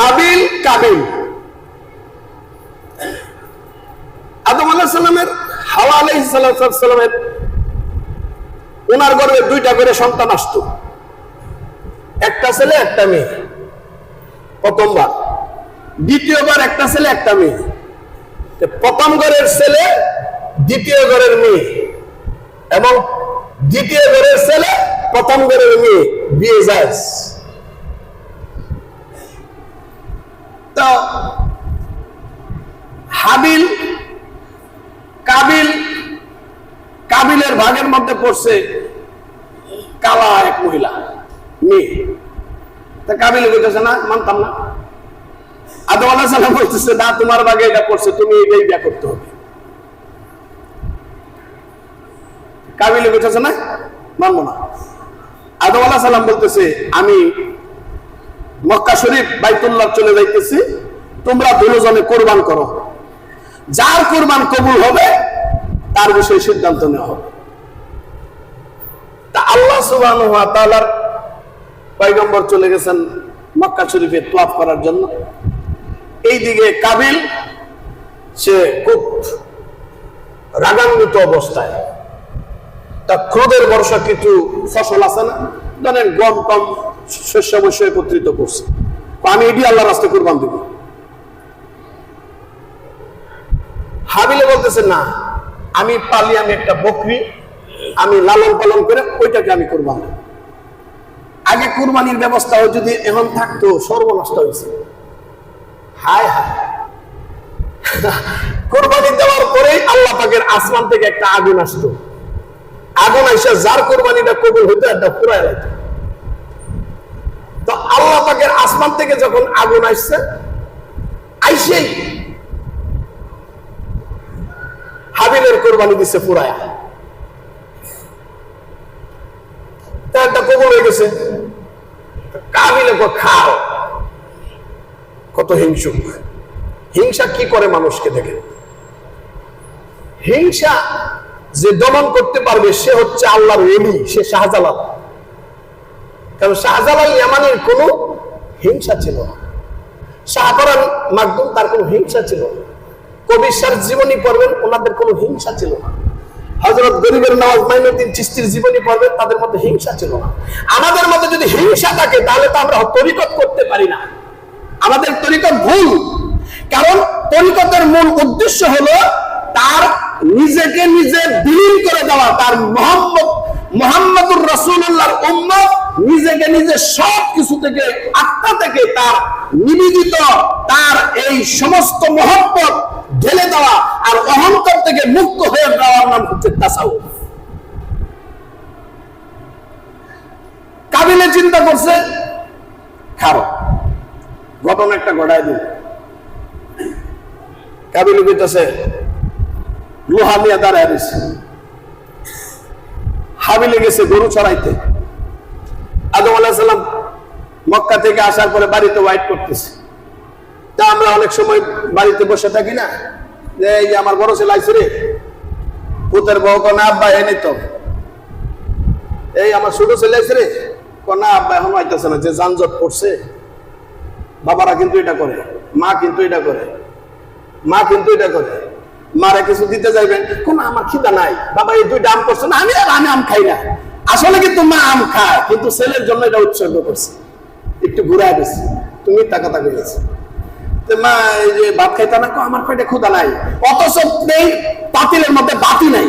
হাবিল কাবিল। আদম আলাহ সাল্লামের হাওয়া আলাই সাল্লামের ওনার গর্বে দুইটা করে সন্তান আসতো। একটা ছেলে, একটা মেয়ে। প্রথমবার। দ্বিতীয়বার একটা ছেলে, একটা মেয়ে। প্রথম ঘরের ছেলে, দ্বিতীয় ঘরের মেয়ে। এবং দ্বিতীয় ঘরের ছেলে, প্রথম ঘরের মেয়ে। বিয়ে যায় তো হাবিল, কাবিল, কাবিলের ভাগের মধ্যে পড়ছে কালা এক মহিলা, মেয়ে। তা কাবিল বলতেছে না, মানতাম না। আদম আল্লাহ সাল্লাম বলতেছে না, তোমার ভাগে এটা পড়ছে, তুমি এটাই বিয়া করতে হবে। কাবিল বলতেছে না, মানবো না। আদম আল্লাহ সাল্লাম বলতেছে, আমি মক্কা শরীফ বাইতুল্লাহ চলে যাইতেছি, তোমরা দুজনে কোরবান করো। যার কোরবান কবুল হবে, তার বিষয়ে সিদ্ধান্ত নেওয়া হবে। তা আল্লাহ তাআলার পয়গম্বর চলে গেছেন মক্কা শরীফে তোয়াফ করার জন্য। এইদিকে কাবিল, সে খুব রাগান্বিত অবস্থায়। তা ক্রোধের বর্ষা কিছু ফসল আছে না? ধরেন গম কম শস্য বস্য একত্রিত করছে। আমি এটি আল্লাহ কোরবান হাবিলে বলতেছে, না, আমি পালি, আমি একটা বকরি, আমি লালন পালন করে ওইটাকে আমি কোরবান দেব। আগে কুরবানির ব্যবস্থাও যদি এখন থাকতো সর্বনষ্ট হয়েছে হায় হায়। কোরবানি দেওয়ার পরেই আল্লাহ পাকের আসমান থেকে একটা আগুন আসতো। আগুন আইসা যার কোরবানিটা কবুল হইতো, একটা পুরাই লাগতো আসমান থেকে যখন আগুন আসছে, আইসেই হাবিলের কোরবানি দিচ্ছে পুরায়া একটা হয়ে গেছে। কাবিলে খাও। কত হিংসুক। হিংসা কি করে মানুষকে দেখে? হিংসা যে দমন করতে পারবে, সে হচ্ছে আল্লাহর এলি সে শাহজালাল। কারণ শাহজালাল ইয়ামানের কোনো হিংসা ছিল। শাহপরান মাকদুম তার কোনো হিংসা ছিল। কবির সার জীবনী পড়বেন, ওনাদের কোনো হিংসা ছিল না। হজরত গরিবের নওয়াজ মাইনুদ্দিন চিস্তির জীবনী পড়বেন, তাদের মধ্যে হিংসা ছিল না। আমাদের মধ্যে যদি হিংসা থাকে, তাহলে তো আমরা তরিকত করতে পারি না। আমাদের তরিকত ভুল। কারণ তরিকতের মূল উদ্দেশ্য হলো তার নিজেকে নিজে বিলীন করে দেওয়া, তার মোহাম্মদ, মোহাম্মদুর রসুল্লাহর উম্মত নিজেকে নিজে সব কিছু থেকে, আত্মা থেকে তার নিবেদিত, তার এই সমস্ত মহব্বত ঢেলে দেওয়া আর অহংকার থেকে মুক্ত হয়ে যাওয়ার নাম হচ্ছে তাসাউফ। কাবিলে চিন্তা করছে খারাপ ঘটনা একটা ঘটায় দিন কাবিলে কইতেছে, লোহা নিয়ে দাঁড়ায় দিছে হাবিলে গেছে গরু চড়াইতে। আদম আলাহিসাল্লাম মক্কা থেকে আসার পরে বাড়িতে ওয়াইট করতেছে। তা আমরা অনেক সময় বাড়িতে বসে থাকি না। যে এই যে আমার বড় ছেলে আইসে রে পুতের বউ কনা আব্বা এনে তো এই আমার ছোট ছেলে আইসে রে, কনা আব্বা এখন আইতেছে না, যে যানজট পড়ছে। বাবারা কিন্তু এটা করে, মা কিন্তু এটা করে, মা কিন্তু এটা করে। মারা কিছু দিতে যাইবেন, কোন আমার খিদা নাই, বাবা এই দুইটা আম করছে না, আমি আর আমি আম খাই না। আসলে কিন্তু মা আম খায়, কিন্তু ছেলের জন্য এটা উৎসর্গ করছে। একটু ঘুরায় দিচ্ছে তুমি তাকা গেছে তো মা, এই যে ভাত খাইতা না আমার কয়েকটা ক্ষুদা নাই? অথচ পাতিলের মধ্যে বাতি নাই।